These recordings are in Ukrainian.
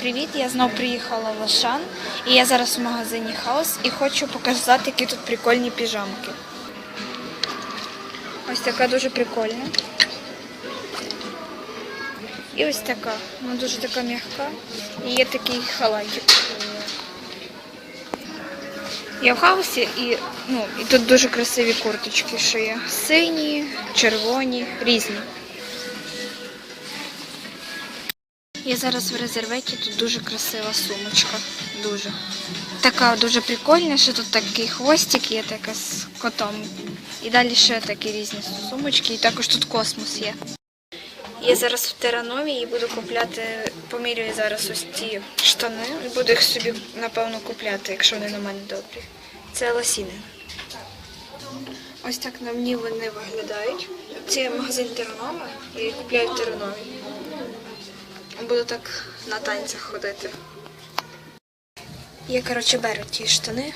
привіт! Я знову приїхала в Ашан і я зараз в магазині Хаус і хочу показати, які тут прикольні піжамки. Ось така дуже прикольна. І ось така, вона дуже така м'яка. І є такий халатик. Я в хаусі і, ну, і тут дуже красиві курточки, що є. Сині, червоні, різні. Я зараз в резерветі, тут дуже красива сумочка. Дуже. Така дуже прикольна, що тут такий хвостик є, така з котом. І далі ще такі різні сумочки, і також тут космос є. Я зараз в Теранові і буду купляти, помірюю зараз ось ці штани і буду їх собі, напевно, купляти, якщо вони на мене добрі. Це лосіни. Ось так на мені вони виглядають. Це магазин Тернова, я їх купляю в Тернові. Буду так на танцях ходити. Я, коротше, беру ті штани,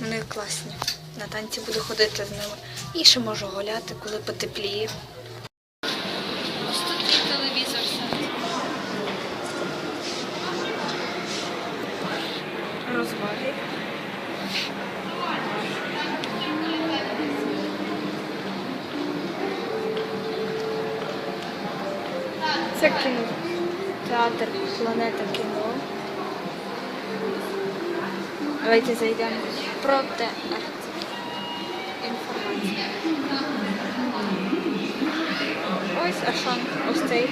вони класні. На танці буду ходити з ними. І ще можу гуляти, коли потепліє. Ось тут є телевізор. Розваги. Це кіно. Театр Планета кіно. Давайте зайдемо про те інформація. Ось Ашан, ось цей.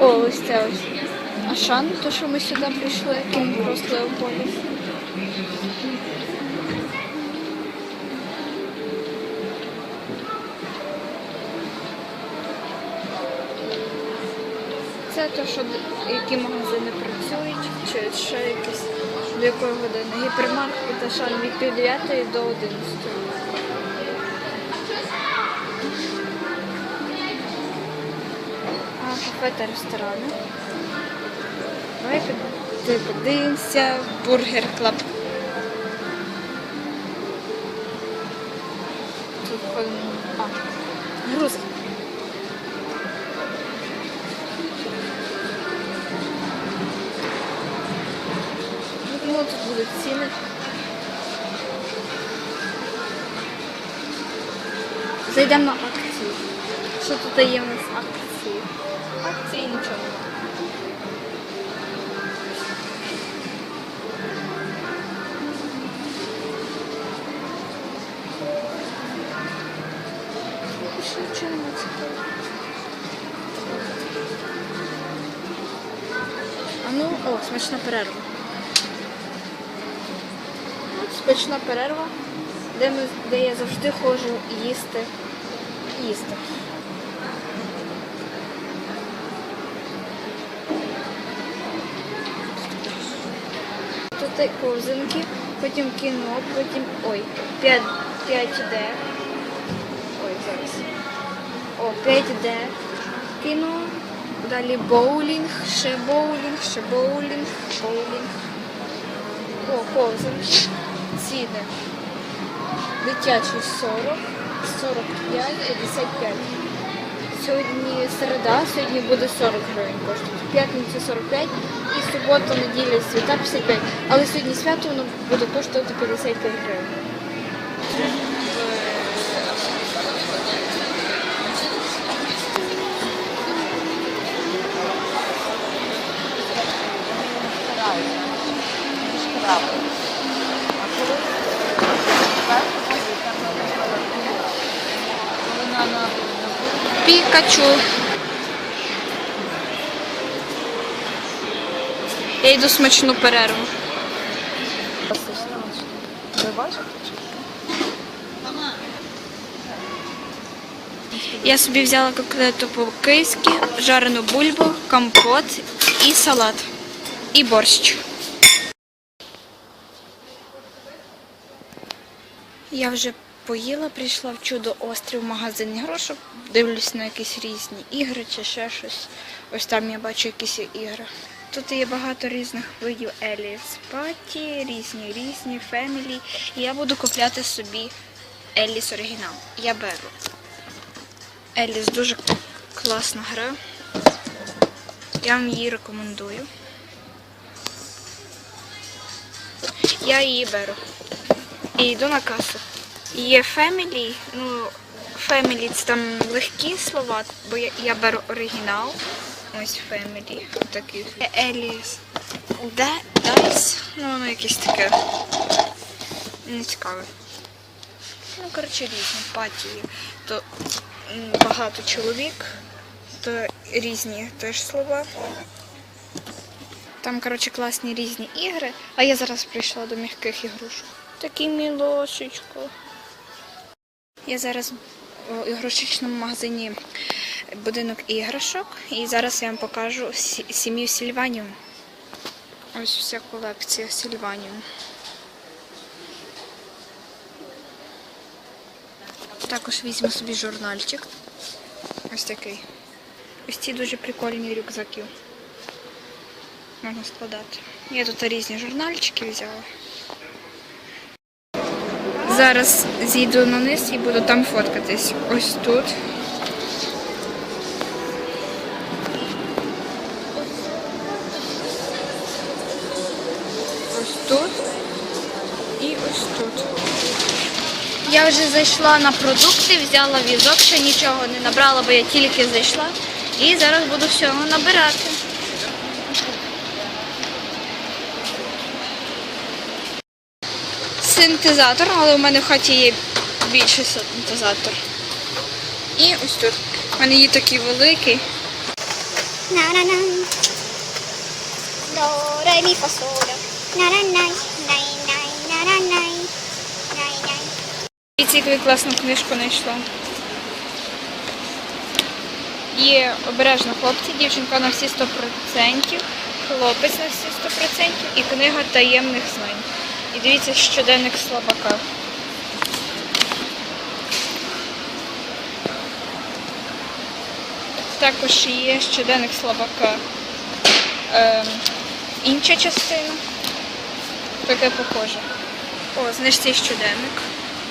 О, ось це ось. Ашан, то що ми сюди прийшли, Кінг Крос Леополіс. Те, що які магазини працюють, чи ще якісь до якої години. Гіпермаркет Ашан від 9 до одинадцятої. А кафе та ресторани. Давай подивимося. Бургер Клаб. Будуть ціни. Зайдемо на акції. Що тут є у нас акції? Акції нічого немає. Нічого. А ну, о, смачна перерва. От перерва, де, ми, де я завжди ходжу їсти. Їсти. Тут і ковзанки, потім кіно, потім. Ой, 5, 5D. Ой, зараз. О, 5D. Кіно. Далі боулінг, ще боулінг, ще боулінг, боулінг. О, ковзанки. Ціни. Дитячий 40, 45, 55. Сьогодні середа, сьогодні буде 40 гривень коштувати. П'ятницю 45 і субота, неділя, свята 55. Але сьогодні свято воно буде коштувати 55 гривень. Пікачу. Я йду смачну перерву. Я собі взяла котлету по-київськи, жарену бульбу, компот і салат. І борщ. Я вже поїла, прийшла в чудо острів магазин іграшок. Дивлюсь на якісь різні ігри чи ще щось. Ось там я бачу якісь ігри. Тут є багато різних видів Еліс Паті, різні різні, Фемілі. І я буду купляти собі Еліс оригінал. Я беру Еліс дуже класна гра. Я вам її рекомендую. Я її беру. І йду на касу. Є Family, ну, Family це там легкі слова, бо я, я беру оригінал. Ось Family. Такий. Еліс. Де? Дайс? Ну, воно якесь таке. Не цікаве. Ну, коротше, різні патії. То багато чоловік, то різні теж слова. Там, коротше, класні різні ігри. А я зараз прийшла до м'яких ігрушок. Такі мілошечко. Я зараз у ігрушечному магазині будинок іграшок. І зараз я вам покажу сім'ю Сільванію. Ось вся колекція Сільванію. Також візьму собі журнальчик. Ось такий. Ось ці дуже прикольні рюкзаки. Можна складати. Я тут різні журнальчики взяла. Зараз зійду на низ і буду там фоткатись. Ось тут. Ось тут. І ось тут. Я вже зайшла на продукти, взяла візок, ще нічого не набрала, бо я тільки зайшла. І зараз буду всього набирати. Синтезатор, але у мене в хаті є більший синтезатор. І ось тут. У мене є такий великий. І ці класну книжку знайшла. Є обережно хлопці, дівчинка на всі 100%, хлопець на всі 100% і книга таємних знань. І дивіться щоденник слабака. Також є щоденник слабака. Ем, інша частина. Таке похоже. О, знаєш, щоденник.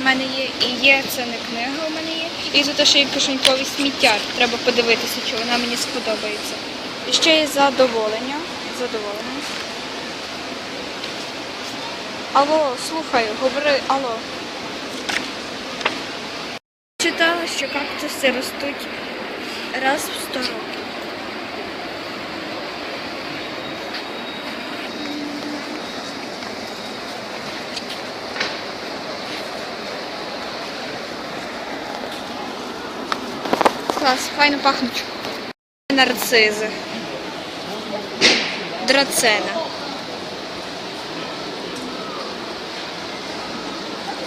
У мене є. І є, це не книга у мене є. І тут ще є кишеньковий сміттяр. Треба подивитися, чи вона мені сподобається. І ще є задоволення. Задоволення. Алло, слухай, говори, алло. Читала, що кактуси ростуть раз в 100 років. Клас, файно пахнуть. Нарцизи. Драцена.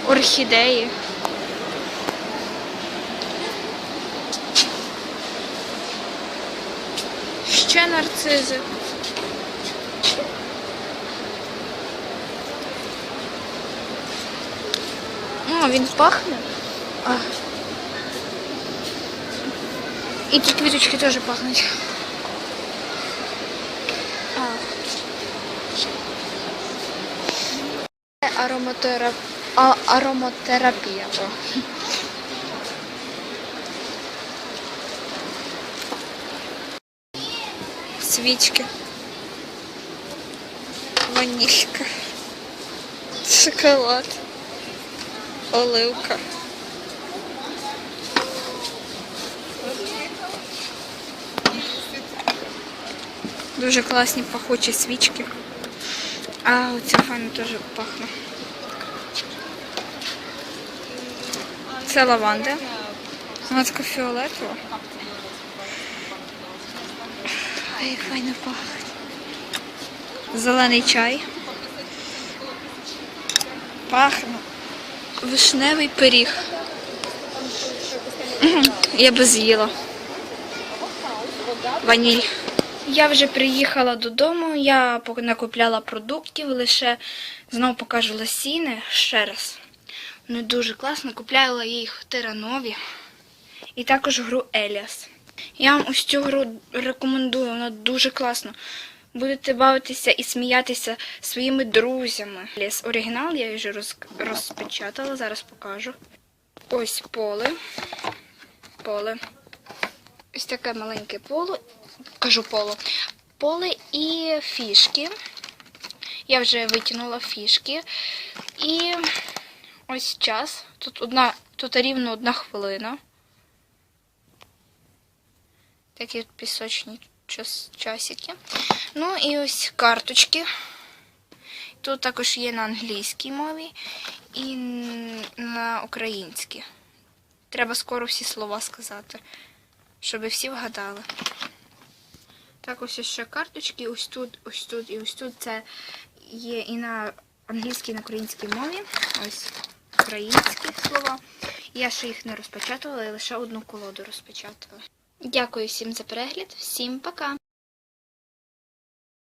Орхідеї. Ще нарцизи. О, він пахне. А. І ті квіточки теж пахнуть. А. А, ароматерапія. Свічки. Ванілька. Шоколад. Оливка. Дуже класні пахучі свічки. А оця файна теж пахне. Це лаванда. Вона така фіолетова. Ай, як файно пахне. Зелений чай. Пахне. Вишневий пиріг. Я би з'їла. Ваніль. Я вже приїхала додому, я накупляла продуктів, лише знову покажу лосіни ще раз. Вони дуже класно, купляла їх тиранові. І також гру Еліас. Я вам ось цю гру рекомендую, вона дуже класна. Будете бавитися і сміятися своїми друзями. Еліас оригінал я вже роз... розпечатала, зараз покажу. Ось поле. Поле. ось таке маленьке поло, кажу поло, поле і фішки. Я вже витягнула фішки. І ось час. Тут одна, тут рівно одна хвилина. Такі пісочні час, часики. Ну і ось карточки. Тут також є на англійській мові і на українській. Треба скоро всі слова сказати, щоб всі вгадали. Так, ось ще карточки, ось тут, ось тут і ось тут. Це є і на англійській, і на українській мові. Ось українські слова. Я ще їх не розпочатувала я лише одну колоду розпечатала. Дякую всім за перегляд. Всім пока!